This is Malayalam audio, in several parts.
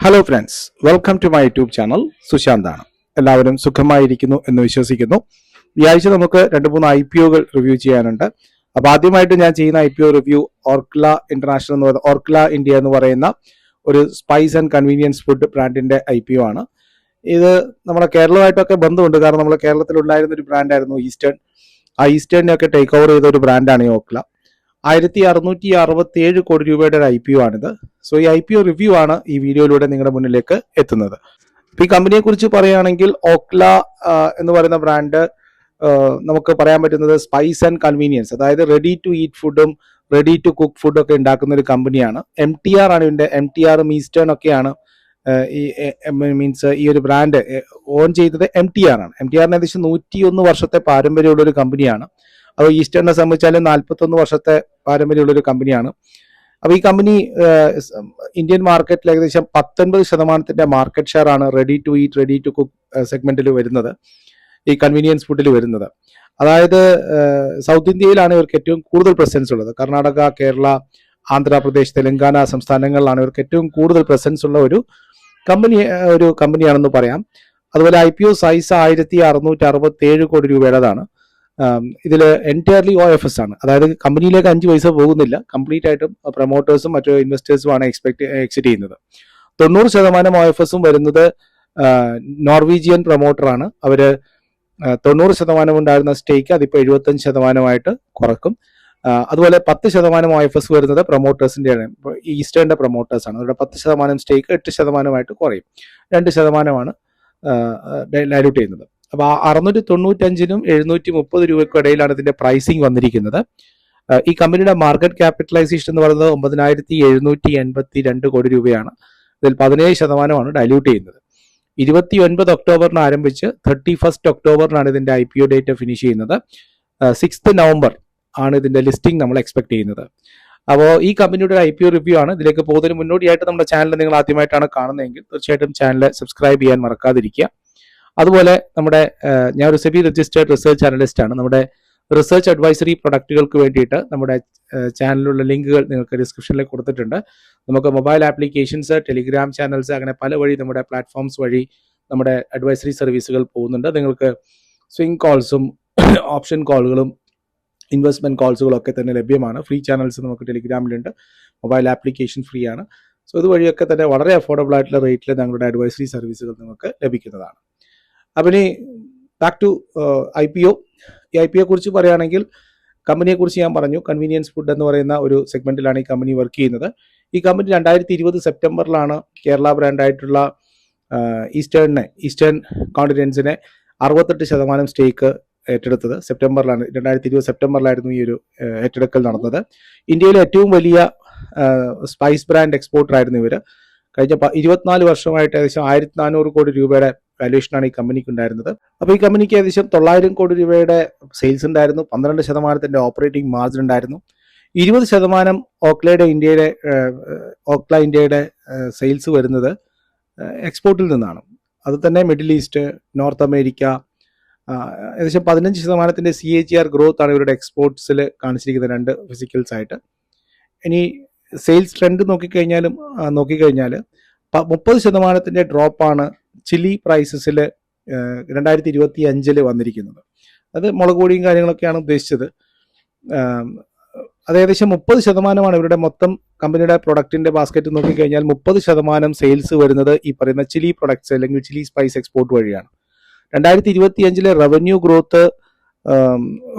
Hello friends welcome to my YouTube channel സുശാന്താണ് എല്ലാവരും സുഖമായിരിക്കുന്നു എന്ന് വിശ്വസിക്കുന്നു. ഈ ആഴ്ച നമുക്ക് രണ്ട് മൂന്ന് ഐ പി ഒകൾ റിവ്യൂ ചെയ്യാനുണ്ട്. അപ്പൊ ആദ്യമായിട്ട് ഞാൻ ചെയ്യുന്ന I P O review Orkla international എന്ന് പറയുന്ന ഓർക്ല ഇന്ത്യ എന്ന് പറയുന്ന ഒരു സ്പൈസ് ആൻഡ് കൺവീനിയൻസ് ഫുഡ് ബ്രാൻഡിന്റെ ഐ പി ഒ ആണ്. ഇത് നമ്മുടെ കേരളമായിട്ടൊക്കെ ബന്ധമുണ്ട്. കാരണം നമ്മുടെ കേരളത്തിൽ ഉണ്ടായിരുന്ന ഒരു ബ്രാൻഡായിരുന്നു ഈസ്റ്റേൺ ആ ഈസ്റ്റേണിനെയൊക്കെ ടേക്ക് ഓവർ ചെയ്ത ഒരു ബ്രാൻഡാണ് ഈ ഓക്ല ആയിരത്തി അറുന്നൂറ്റി അറുപത്തി ഏഴ് കോടി രൂപയുടെ ഒരു ഐ പി ഒ ആണിത്. സോ ഈ ഐ പി ഒ റിവ്യൂ ആണ് ഈ വീഡിയോയിലൂടെ നിങ്ങളുടെ മുന്നിലേക്ക് എത്തുന്നത്. ഇപ്പൊ ഈ കമ്പനിയെ കുറിച്ച് പറയുകയാണെങ്കിൽ ഓക്ല എന്ന് പറയുന്ന ബ്രാൻഡ് നമുക്ക് പറയാൻ പറ്റുന്നത് സ്പൈസ് ആൻഡ് കൺവീനിയൻസ്. അതായത് റെഡി ടു ഈറ്റ് ഫുഡും റെഡി ടു കുക്ക് ഫുഡും ഒക്കെ ഉണ്ടാക്കുന്ന ഒരു കമ്പനിയാണ്. എം ടി ആർ ആണ് ഇതിന്റെ എം ടി ആറും ഈസ്റ്റേൺ ഒക്കെയാണ് ഈ മീൻസ് ഈ ഒരു ബ്രാൻഡ് ഓൺ ചെയ്തത് എം ടി ആർ ആണ്. എം ടി ആറിന് ഏകദേശം നൂറ്റിയൊന്ന് വർഷത്തെ പാരമ്പര്യമുള്ള ഒരു കമ്പനിയാണ്. അത് ഈസ്റ്റേണിനെ സംബന്ധിച്ചാൽ നാൽപ്പത്തൊന്ന് വർഷത്തെ പാരമ്പര്യമുള്ള ഒരു കമ്പനിയാണ്. അപ്പോൾ ഈ കമ്പനി ഇന്ത്യൻ മാർക്കറ്റിൽ ഏകദേശം പത്തൊൻപത് ശതമാനത്തിന്റെ മാർക്കറ്റ് ഷെയർ ആണ് ready to eat ready to cook സെഗ്മെന്റിൽ വരുന്നത്. ഈ കൺവീനിയൻസ് ഫുഡിൽ വരുന്നത്. അതായത് സൗത്ത് ഇന്ത്യയിലാണ് ഇവർക്ക് ഏറ്റവും കൂടുതൽ പ്രസൻസ് ഉള്ളത്. കർണാടക കേരള ആന്ധ്രാപ്രദേശ് തെലങ്കാന സംസ്ഥാനങ്ങളിലാണ് ഇവർക്ക് ഏറ്റവും കൂടുതൽ പ്രസൻസ് ഉള്ള ഒരു കമ്പനി ഒരു കമ്പനിയാണെന്ന് പറയാം. അതുപോലെ ഐ പി ഒ സൈസ് ആയിരത്തി അറുന്നൂറ്റി അറുപത്തി ഏഴ് കോടി രൂപയുടേതാണ്. ഇതിൽ എന്റയർലി ഒ എഫ് എസ് ആണ്. അതായത് കമ്പനിയിലേക്ക് അഞ്ച് പൈസ പോകുന്നില്ല. കംപ്ലീറ്റ് ആയിട്ടും പ്രൊമോട്ടേഴ്സും മറ്റു ഇൻവെസ്റ്റേഴ്സുമാണ് എക്സ്പെക്ട് എക്സിറ്റ് ചെയ്യുന്നത്. തൊണ്ണൂറ് ശതമാനം ഒ എഫ് എസും വരുന്നത് നോർവീജിയൻ പ്രൊമോട്ടറാണ് അവർ തൊണ്ണൂറ് ശതമാനം ഉണ്ടായിരുന്ന സ്റ്റേക്ക് അതിപ്പോൾ എഴുപത്തഞ്ച് ശതമാനമായിട്ട് കുറക്കും. അതുപോലെ പത്ത് ശതമാനം ഒ എഫ് എസ് വരുന്നത് പ്രൊമോട്ടേഴ്സിന്റെയാണ് ഈസ്റ്റേണിന്റെ പ്രൊമോട്ടേഴ്സാണ് അവരുടെ പത്ത് ശതമാനം സ്റ്റേക്ക് എട്ട് ശതമാനമായിട്ട് കുറയും. രണ്ട് ശതമാനമാണ് ഡയലൂട്ട് ചെയ്യുന്നത്. അപ്പൊ ആ അറുന്നൂറ്റി തൊണ്ണൂറ്റഞ്ചിനും എഴുന്നൂറ്റി മുപ്പത് രൂപയ്ക്കും ഇടയിലാണ് ഇതിന്റെ പ്രൈസിംഗ് വന്നിരിക്കുന്നത്. ഈ കമ്പനിയുടെ മാർക്കറ്റ് ക്യാപിറ്റലൈസേഷൻ എന്ന് പറയുന്നത് ഒമ്പതിനായിരത്തി എഴുന്നൂറ്റി എൺപത്തി രണ്ട് കോടി രൂപയാണ്. ഇതിൽ പതിനേഴ് ശതമാനമാണ് ഡൈല്യൂട്ട് ചെയ്യുന്നത്. ഇരുപത്തി ഒൻപത് ഒക്ടോബറിന് ആരംഭിച്ച് തേർട്ടി ഫസ്റ്റ് ഒക്ടോബറിനാണ് ഇതിന്റെ I P O date finish ചെയ്യുന്നത്. സിക്സ്ത് നവംബർ ആണ് ഇതിന്റെ ലിസ്റ്റിംഗ് നമ്മൾ എക്സ്പെക്ട് ചെയ്യുന്നത്. അപ്പോൾ ഈ കമ്പനിയുടെ ഐ പി ഒ റിവ്യൂ ആണ്. ഇതിലേക്ക് പോകുന്നതിന് മുന്നോടിയായിട്ട് നമ്മുടെ ചാനൽ നിങ്ങൾ ആദ്യമായിട്ടാണ് കാണുന്നതെങ്കിൽ തീർച്ചയായിട്ടും ചാനൽ സബ്സ്ക്രൈബ് ചെയ്യാൻ മറക്കാതിരിക്കുക. അതുപോലെ നമ്മുടെ ഞാൻ ഒരു സെബി രജിസ്റ്റേർഡ് റിസർച്ച് അനലിസ്റ്റ് ആണ് നമ്മുടെ റിസർച്ച് അഡ്വൈസറി പ്രൊഡക്റ്റുകൾക്ക് വേണ്ടിയിട്ട് നമ്മുടെ ചാനലിലുള്ള ലിങ്കുകൾ നിങ്ങൾക്ക് ഡിസ്ക്രിപ്ഷനിൽ കൊടുത്തിട്ടുണ്ട്. നമുക്ക് മൊബൈൽ ആപ്ലിക്കേഷൻസ് ടെലിഗ്രാം ചാനൽസ് അങ്ങനെ പല വഴി നമ്മുടെ പ്ലാറ്റ്ഫോംസ് വഴി നമ്മുടെ അഡ്വൈസറി സർവീസുകൾ പോകുന്നുണ്ട്. നിങ്ങൾക്ക് സ്വിംഗ് കോൾസും ഓപ്ഷൻ കോളുകളും ഇൻവെസ്റ്റ്മെന്റ് കോൾസുകളൊക്കെ തന്നെ ലഭ്യമാണ്. ഫ്രീ ചാനൽസ് നമുക്ക് ടെലിഗ്രാമിലുണ്ട്. മൊബൈൽ ആപ്ലിക്കേഷൻ ഫ്രീ ആണ് സോ ഇതുവഴിയൊക്കെ തന്നെ വളരെ അഫോർഡബിൾ ആയിട്ടുള്ള റേറ്റിൽ ഞങ്ങളുടെ അഡ്വൈസറി സർവീസുകൾ നിങ്ങൾക്ക് ലഭിക്കുന്നതാണ്. അപ്പം ഇനി back to I P O ഈ ഐ പി ഒ കുറിച്ച് പറയുകയാണെങ്കിൽ കമ്പനിയെ കുറിച്ച് ഞാൻ പറഞ്ഞു. കൺവീനിയൻസ് ഫുഡ് എന്ന് പറയുന്ന ഒരു സെഗ്മെന്റിലാണ് ഈ കമ്പനി വർക്ക് ചെയ്യുന്നത്. ഈ കമ്പനി രണ്ടായിരത്തി ഇരുപത് സെപ്റ്റംബറിലാണ് കേരള ബ്രാൻഡായിട്ടുള്ള ഈസ്റ്റേണിനെ ഈസ്റ്റേൺ കോണ്ടിനെൻസിനെ അറുപത്തെട്ട് ശതമാനം സ്റ്റേക്ക് ഏറ്റെടുത്തത്. സെപ്റ്റംബറിലാണ് രണ്ടായിരത്തി ഇരുപത് സെപ്റ്റംബറിലായിരുന്നു ഈ ഒരു ഏറ്റെടുക്കൽ നടന്നത്. ഇന്ത്യയിലെ ഏറ്റവും വലിയ സ്പൈസ് ബ്രാൻഡ് എക്സ്പോർട്ടർ ആയിരുന്നു ഇവർ കഴിഞ്ഞ ഇരുപത്തിനാല് വർഷമായിട്ട് ഏകദേശം ആയിരത്തി നാനൂറ് കോടി രൂപയുടെ വാല്യൂഷനാണ് ഈ കമ്പനിക്ക് ഉണ്ടായിരുന്നത് അപ്പോൾ ഈ കമ്പനിക്ക് ഏകദേശം തൊള്ളായിരം കോടി രൂപയുടെ സെയിൽസ് ഉണ്ടായിരുന്നു. പന്ത്രണ്ട് ശതമാനത്തിന്റെ ഓപ്പറേറ്റിംഗ് മാർജിൻ ഉണ്ടായിരുന്നു. ഇരുപത് ശതമാനം ഓക്ലയുടെ ഇന്ത്യയുടെ ഓക്ല ഇന്ത്യയുടെ സെയിൽസ് വരുന്നത് എക്സ്പോർട്ടിൽ നിന്നാണ്. അത് തന്നെ മിഡിൽ ഈസ്റ്റ് നോർത്ത് അമേരിക്ക ഏകദേശം പതിനഞ്ച് ശതമാനത്തിന്റെ സി എച്ച് ആർ ഗ്രോത്ത് ആണ് ഇവരുടെ എക്സ്പോർട്സിൽ കാണിച്ചിരിക്കുന്നത് രണ്ട് ഫിസിക്കൽസ് ആയിട്ട്. ഇനി സെയിൽസ് ട്രെൻഡ് നോക്കിക്കഴിഞ്ഞാലും നോക്കിക്കഴിഞ്ഞാൽ മുപ്പത് ശതമാനത്തിന്റെ ഡ്രോപ്പാണ് ചില്ലി പ്രൈസസിൽ രണ്ടായിരത്തി ഇരുപത്തി അഞ്ചിൽ വന്നിരിക്കുന്നത്. അത് മുളക് പൊടിയും കാര്യങ്ങളൊക്കെയാണ് ഉദ്ദേശിച്ചത്. അത് ഏകദേശം മുപ്പത് ശതമാനമാണ് ഇവരുടെ മൊത്തം കമ്പനിയുടെ പ്രൊഡക്റ്റിന്റെ ബാസ്ക്കറ്റ് നോക്കിക്കഴിഞ്ഞാൽ മുപ്പത് ശതമാനം സെയിൽസ് വരുന്നത് ഈ പറയുന്ന ചില്ലി പ്രൊഡക്ട്സ് അല്ലെങ്കിൽ ചില്ലി സ്പൈസ് എക്സ്പോർട്ട് വഴിയാണ്. രണ്ടായിരത്തി ഇരുപത്തി അഞ്ചിലെ റവന്യൂ ഗ്രോത്ത്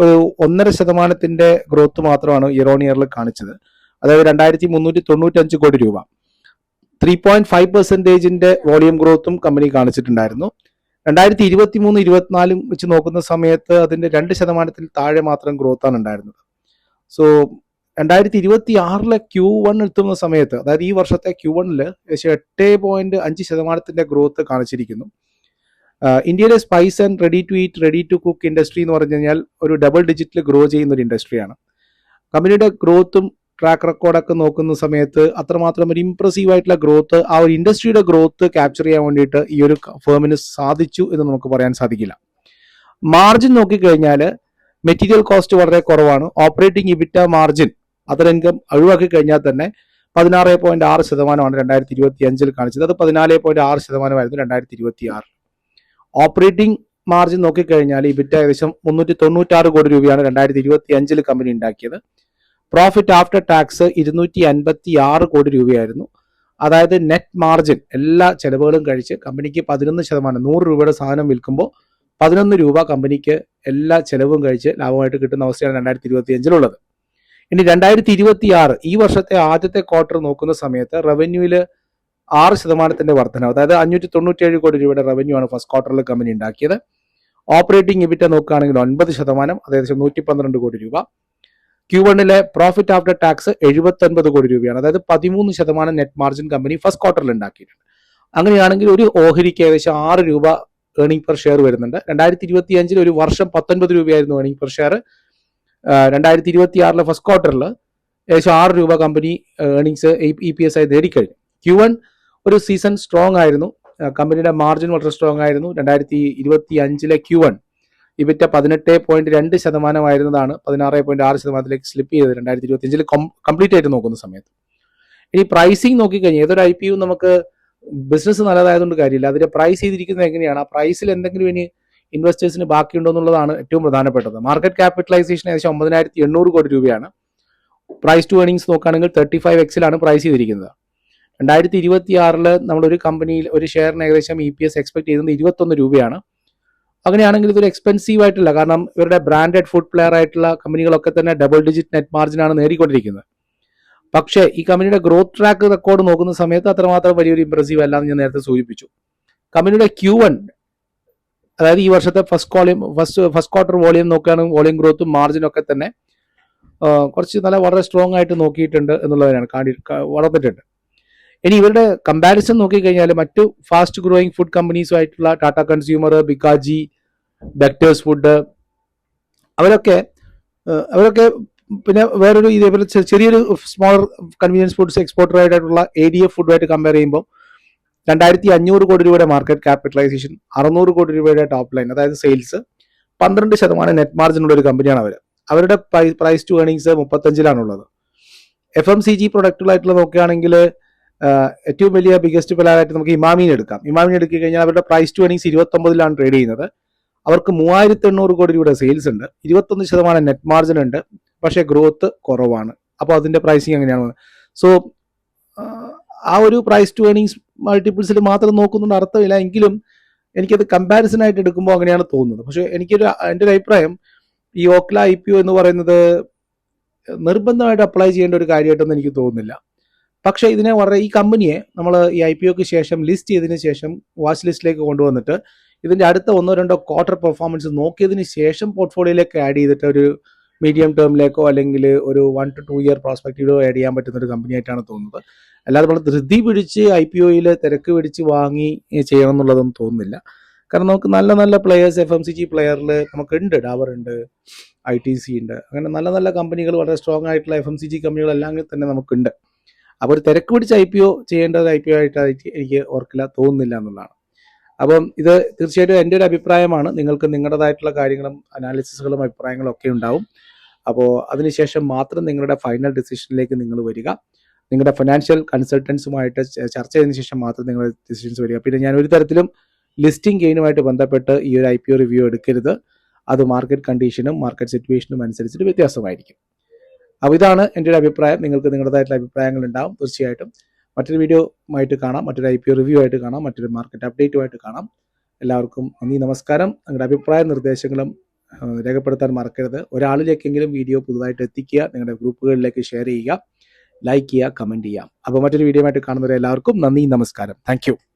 ഒരു ഒന്നര ശതമാനത്തിന്റെ ഗ്രോത്ത് മാത്രമാണ് ഇയർ ഓൺ ഇയറിൽ കാണിച്ചത്. അതായത് രണ്ടായിരത്തി മുന്നൂറ്റി തൊണ്ണൂറ്റഞ്ച് കോടി രൂപ. ത്രീ പോയിന്റ് ഫൈവ് പെർസെന്റേജിന്റെ വോളിയം ഗ്രോത്തും കമ്പനി കാണിച്ചിട്ടുണ്ടായിരുന്നു. രണ്ടായിരത്തി ഇരുപത്തി മൂന്ന് ഇരുപത്തിനാലും വെച്ച് നോക്കുന്ന സമയത്ത് അതിന്റെ രണ്ട് ശതമാനത്തിൽ താഴെ മാത്രം ഗ്രോത്ത് ആണ് ഉണ്ടായിരുന്നത്. സോ രണ്ടായിരത്തി ഇരുപത്തി ആറിലെ ക്യൂ വൺ എത്തുന്ന സമയത്ത് അതായത് ഈ വർഷത്തെ ക്യൂ വണ്ണിൽ ഏകദേശം എട്ട് പോയിന്റ് അഞ്ച് ശതമാനത്തിന്റെ ഗ്രോത്ത് കാണിച്ചിരിക്കുന്നു. ഇന്ത്യയിലെ spice and ready to eat ready to cook industry എന്ന് പറഞ്ഞു കഴിഞ്ഞാൽ ഒരു ഡബിൾ ഡിജിറ്റിൽ ഗ്രോ ചെയ്യുന്ന ഒരു ഇൻഡസ്ട്രിയാണ് കമ്പനിയുടെ ഗ്രോത്തും ട്രാക്ക് റെക്കോർഡൊക്കെ നോക്കുന്ന സമയത്ത് അത്രമാത്രം ഒരു ഇംപ്രസീവ് ആയിട്ടുള്ള ഗ്രോത്ത് ആ ഒരു ഇൻഡസ്ട്രിയുടെ ഗ്രോത്ത് ക്യാപ്ചർ ചെയ്യാൻ വേണ്ടിയിട്ട് ഈ ഒരു ഫേമിന് സാധിച്ചു എന്ന് നമുക്ക് പറയാൻ സാധിക്കില്ല. മാർജിൻ നോക്കിക്കഴിഞ്ഞാൽ മെറ്റീരിയൽ കോസ്റ്റ് വളരെ കുറവാണ്. ഓപ്പറേറ്റിംഗ് ഇബിറ്റ മാർജിൻ അതർ ഒഴിവാക്കി കഴിഞ്ഞാൽ തന്നെ പതിനാറ് പോയിന്റ് ആറ് ശതമാനമാണ് രണ്ടായിരത്തി ഇരുപത്തി അഞ്ചിൽ കാണിച്ചത്. അത് പതിനാല് പോയിന്റ് ആറ് ശതമാനമായിരുന്നു രണ്ടായിരത്തി ഇരുപത്തി ആറ് ഓപ്പറേറ്റിംഗ് മാർജിൻ നോക്കിക്കഴിഞ്ഞാൽ ഇബിറ്റ ഏകദേശം മുന്നൂറ്റി തൊണ്ണൂറ്റാറ് കോടി രൂപയാണ് രണ്ടായിരത്തി ഇരുപത്തി അഞ്ചിൽ കമ്പനി ഉണ്ടാക്കിയത്. പ്രോഫിറ്റ് ആഫ്റ്റർ ടാക്സ് ഇരുന്നൂറ്റി അൻപത്തി ആറ് കോടി രൂപയായിരുന്നു. അതായത് നെറ്റ് മാർജിൻ എല്ലാ ചെലവുകളും കഴിച്ച് കമ്പനിക്ക് പതിനൊന്ന് ശതമാനം നൂറ് രൂപയുടെ സാധനം വിൽക്കുമ്പോൾ പതിനൊന്ന് രൂപ കമ്പനിക്ക് എല്ലാ ചെലവും കഴിച്ച് ലാഭമായിട്ട് കിട്ടുന്ന അവസ്ഥയാണ് രണ്ടായിരത്തി ഇരുപത്തി അഞ്ചിലുള്ളത് ഇനി രണ്ടായിരത്തി ഇരുപത്തി ആറ് ഈ വർഷത്തെ ആദ്യത്തെ ക്വാർട്ടർ നോക്കുന്ന സമയത്ത് റവന്യൂവിൽ ആറ് ശതമാനത്തിന്റെ വർധന അതായത് അഞ്ഞൂറ്റി തൊണ്ണൂറ്റിയേഴ് കോടി രൂപയുടെ റവന്യൂ ആണ് ഫസ്റ്റ് ക്വാർട്ടറിൽ കമ്പനി ഉണ്ടാക്കിയത്. ഓപ്പറേറ്റിംഗ് ഇബിറ്റ നോക്കുകയാണെങ്കിൽ ഒൻപത് ശതമാനം അതായത് നൂറ്റി പന്ത്രണ്ട് കോടി രൂപ. ക്യൂ വണ്ണിലെ പ്രോഫിറ്റ് ആഫ്റ്റർ ടാക്സ് എഴുപത്തി ഒൻപത് കോടി രൂപയാണ്. അതായത് പതിമൂന്ന് ശതമാനം നെറ്റ് മാർജിൻ കമ്പനി ഫസ്റ്റ് ക്വാർട്ടറിൽ ഉണ്ടാക്കിയിട്ടുണ്ട്. അങ്ങനെയാണെങ്കിൽ ഒരു ഓഹരിക്ക് ഏകദേശം ആറ് രൂപ ഏണിംഗ് പെർ ഷെയർ വരുന്നുണ്ട്. രണ്ടായിരത്തി ഇരുപത്തി അഞ്ചിൽ ഒരു വർഷം പത്തൊൻപത് രൂപയായിരുന്നു ഏണിംഗ് പെർ ഷെയർ രണ്ടായിരത്തി ഇരുപത്തി ആറിലെ ഫസ്റ്റ് ക്വാർട്ടറിൽ ഏകദേശം ആറ് രൂപ company earnings E P S ആയി നേടിക്കഴിഞ്ഞു. ക്യു വൺ ഒരു സീസൺ സ്ട്രോങ് ആയിരുന്നു. കമ്പനിയുടെ മാർജിൻ വളരെ സ്ട്രോങ് ആയിരുന്നു. രണ്ടായിരത്തി ഇരുപത്തി അഞ്ചിലെ ക്യു വൺ ഇബിറ്റ പതിനെട്ട് പോയിന്റ് രണ്ട് ശതമാനമായിരുന്നതാണ്. പതിനാറ് പോയിന്റ് ആറ് ശതമാനത്തിലേക്ക് സ്ലിപ്പ് ചെയ്തത് രണ്ടായിരത്തി ഇരുപത്തി അഞ്ചിൽ കംപ്ലീറ്റ് ആയിട്ട് നോക്കുന്ന സമയത്ത്. ഇനി പ്രൈസിങ് നോക്കിക്കഴിഞ്ഞാൽ ഏതൊരു ഐ പി യു നമുക്ക് ബിസിനസ് നല്ലതായതുകൊണ്ട് കാര്യമില്ല. അതിന്റെ പ്രൈസ് ചെയ്തിരിക്കുന്നത് എങ്ങനെയാണ്? ആ പ്രൈസിൽ എന്തെങ്കിലും ഇനി ഇൻവെസ്റ്റേഴ്സിന് ബാക്കിയുണ്ടോ എന്നുള്ളതാണ് ഏറ്റവും പ്രധാനപ്പെട്ടത്. മാർക്കറ്റ് ക്യാപിറ്റലൈസേഷൻ ഏകദേശം ഒമ്പതിനായിരത്തി എണ്ണൂറ് കോടി രൂപയാണ്. പ്രൈസ് ടു ഏണിങ്സ് നോക്കുകയാണെങ്കിൽ തേർട്ടി ഫൈവ് എക്സിലാണ് പ്രൈസ് ചെയ്തിരിക്കുന്നത്. രണ്ടായിരത്തി ഇരുപത്തി നമ്മൾ നമ്മളൊരു കമ്പനിയിൽ ഒരു ഷെയറിന് ഏകദേശം ഇ പി എസ് എക്സ്പെക്ട് ചെയ്യുന്നത് ഇരുപത്തൊന്ന് രൂപയാണ്. അങ്ങനെയാണെങ്കിൽ ഇതൊരു എക്സ്പെൻസീവ് ആയിട്ടില്ല. കാരണം ഇവരുടെ ബ്രാൻഡഡ് ഫുഡ് പ്ലെയർ ആയിട്ടുള്ള കമ്പനികളൊക്കെ തന്നെ ഡബിൾ ഡിജിറ്റ് നെറ്റ് മാർജിൻ ആണ് നേടിക്കൊണ്ടിരിക്കുന്നത്. പക്ഷേ ഈ കമ്പനിയുടെ ഗ്രോത്ത് ട്രാക്ക് റെക്കോർഡ് നോക്കുന്ന സമയത്ത് അത്രമാത്രം വലിയൊരു ഇമ്പ്രസീവ് അല്ല എന്ന് ഞാൻ നേരത്തെ സൂചിപ്പിച്ചു. കമ്പനിയുടെ ക്യൂ വൺ അതായത് ഈ വർഷത്തെ first volume first first quarter volume നോക്കുകയാണെങ്കിൽ വോളിയം ഗ്രോത്തും മാർജിനും ഒക്കെ തന്നെ കുറച്ച് നല്ല വളരെ സ്ട്രോങ് ആയിട്ട് നോക്കിയിട്ടുണ്ട് എന്നുള്ളതിനാണ് കാണി വളർന്നിട്ടുണ്ട്. ഇനി ഇവരുടെ കമ്പാരിസൺ നോക്കിക്കഴിഞ്ഞാൽ മറ്റു ഫാസ്റ്റ് ഗ്രോയിങ് ഫുഡ് കമ്പനീസുമായിട്ടുള്ള ടാറ്റ കൺസ്യൂമർ ബിക്കാജി ബെക്ടേഴ്സ് ഫുഡ് അവരൊക്കെ അവരൊക്കെ പിന്നെ വേറൊരു ഇതേപോലെ ചെറിയൊരു സ്മോൾ കൺവീനിയൻസ് ഫുഡ്സ് എക്സ്പോർട്ടർ ആയിട്ടുള്ള എ ഡി എഫ് ഫുഡുമായിട്ട് കമ്പയർ ചെയ്യുമ്പോൾ രണ്ടായിരത്തി അഞ്ഞൂറ് കോടി രൂപയുടെ മാർക്കറ്റ് ക്യാപിറ്റലൈസേഷൻ അറുന്നൂറ് കോടി രൂപയുടെ ടോപ്പ് ലൈൻ അതായത് സെയിൽസ് പന്ത്രണ്ട് ശതമാനം നെറ്റ് മാർജിൻ ഉള്ള ഒരു കമ്പനിയാണ് അവർ അവരുടെ പ്രൈസ് ടു ഏണിങ്സ് മുപ്പത്തഞ്ചിലാണുള്ളത്. എഫ് എം സി ജി പ്രൊഡക്റ്റുകളായിട്ടുള്ള നോക്കുകയാണെങ്കിൽ ഏറ്റവും വലിയ ബിഗസ്റ്റ് പിലാറായിട്ട് നമുക്ക് ഇമാമിനെ എടുക്കാം. ഇമാമിനെ എടുക്കി കഴിഞ്ഞാൽ അവരുടെ പ്രൈസ് ടു ഏണിങ്സ് ഇരുപത്തൊമ്പതിലാണ് ട്രേഡ് ചെയ്യുന്നത്. അവർക്ക് മൂവായിരത്തി എണ്ണൂറ് കോടി രൂപയുടെ സെയിൽസ് ഉണ്ട്. ഇരുപത്തൊന്ന് ശതമാനം നെറ്റ് മാർജിൻ ഉണ്ട്. പക്ഷേ ഗ്രോത്ത് കുറവാണ്. അപ്പോൾ അതിന്റെ പ്രൈസിങ് എങ്ങനെയാണ് സോ ആ ഒരു പ്രൈസ് ടു ഏണിങ്സ് മൾട്ടിപ്പിൾസിൽ മാത്രം നോക്കുന്നുണ്ട് അർത്ഥമില്ല. എങ്കിലും എനിക്കത് കമ്പാരിസൺ ആയിട്ട് എടുക്കുമ്പോൾ അങ്ങനെയാണ് തോന്നുന്നത്. പക്ഷേ എനിക്കൊരു എന്റെ ഒരു അഭിപ്രായം ഈ ഓക്ല ഐ പി ഒ എന്ന് പറയുന്നത് നിർബന്ധമായിട്ട് അപ്ലൈ ചെയ്യേണ്ട ഒരു കാര്യമായിട്ടൊന്നും എനിക്ക് തോന്നുന്നില്ല. പക്ഷേ ഇതിനെ വളരെ ഈ കമ്പനിയെ നമ്മൾ ഈ ഐ പി ഒക്ക് ശേഷം ലിസ്റ്റ് ചെയ്തതിന് ശേഷം വാച്ച് ലിസ്റ്റിലേക്ക് കൊണ്ടുവന്നിട്ട് ഇതിന്റെ അടുത്ത ഒന്നോ രണ്ടോ ക്വാർട്ടർ പെർഫോമൻസ് നോക്കിയതിന് ശേഷം പോർട്ട്ഫോളിയോയിലേക്ക് ആഡ് ചെയ്തിട്ട് ഒരു മീഡിയം ടേമിലേക്കോ അല്ലെങ്കിൽ ഒരു വൺ ടു ടു ഇയർ പ്രോസ്പെക്റ്റീവിലോ ആഡ് ചെയ്യാൻ പറ്റുന്ന ഒരു കമ്പനി ആയിട്ടാണ് തോന്നുന്നത്. അല്ലാതെ നമ്മൾ ധൃതി പിടിച്ച് ഐ പി ഒയിൽ തിരക്ക് പിടിച്ച് വാങ്ങി ചെയ്യണം എന്നുള്ളതൊന്നും തോന്നുന്നില്ല. കാരണം നമുക്ക് നല്ല നല്ല players F M C G പ്ലെയറിൽ നമുക്കുണ്ട്. ഡാബർ ഉണ്ട് ഐ ടി സി ഉണ്ട്. അങ്ങനെ നല്ല നല്ല കമ്പനികൾ വളരെ സ്ട്രോങ് ആയിട്ടുള്ള എഫ് എം സി ജി കമ്പനികളെല്ലാം തന്നെ നമുക്കുണ്ട്. അപ്പോൾ ഒരു തിരക്ക് പിടിച്ച് ഐ പി ഒ ചെയ്യേണ്ടത് ഐ പി ഒ ആയിട്ട് എനിക്ക് ഓർക്കില്ല തോന്നുന്നില്ല എന്നുള്ളതാണ്. അപ്പം ഇത് തീർച്ചയായിട്ടും എന്റെ ഒരു അഭിപ്രായമാണ്. നിങ്ങൾക്ക് നിങ്ങളുടേതായിട്ടുള്ള കാര്യങ്ങളും അനാലിസിസുകളും അഭിപ്രായങ്ങളും ഒക്കെ ഉണ്ടാവും. അപ്പോൾ അതിനുശേഷം മാത്രം നിങ്ങളുടെ ഫൈനൽ ഡിസിഷനിലേക്ക് നിങ്ങൾ വരിക. നിങ്ങളുടെ ഫിനാൻഷ്യൽ കൺസൾട്ടൻസുമായിട്ട് ചർച്ച ചെയ്തതിനു ശേഷം മാത്രം നിങ്ങളുടെ ഡിസിഷൻസ് വരിക. പിന്നെ ഞാൻ ഒരു തരത്തിലും ലിസ്റ്റിംഗ് ഗെയിനുമായിട്ട് ബന്ധപ്പെട്ട് ഈ ഒരു ഐ പി ഒ റിവ്യൂ എടുക്കരുത്. അത് മാർക്കറ്റ് കണ്ടീഷനും മാർക്കറ്റ് സിറ്റുവേഷനും അനുസരിച്ചിട്ട് വ്യത്യാസമായിരിക്കും. അപ്പോൾ ഇതാണ് എന്റെ ഒരു അഭിപ്രായം. നിങ്ങൾക്ക് നിങ്ങളുടേതായിട്ടുള്ള അഭിപ്രായങ്ങൾ ഉണ്ടാവും. തീർച്ചയായിട്ടും മറ്റൊരു വീഡിയോ ആയിട്ട് കാണാം. മറ്റൊരു ഐ പി റിവ്യൂ ആയിട്ട് കാണാം. മറ്റൊരു മാർക്കറ്റ് അപ്ഡേറ്റുമായിട്ട് കാണാം. എല്ലാവർക്കും നന്ദി നമസ്കാരം. നിങ്ങളുടെ അഭിപ്രായ നിർദ്ദേശങ്ങളും രേഖപ്പെടുത്താൻ മറക്കരുത്. ഒരാളിലേക്കെങ്കിലും വീഡിയോ പുതുതായിട്ട് എത്തിക്കുക നിങ്ങളുടെ ഗ്രൂപ്പുകളിലേക്ക് ഷെയർ ചെയ്യുക ലൈക്ക് ചെയ്യുക കമന്റ് ചെയ്യുക. അപ്പോൾ മറ്റൊരു വീഡിയോ ആയിട്ട് കാണുന്നവരെ എല്ലാവർക്കും നന്ദി നമസ്കാരം. താങ്ക്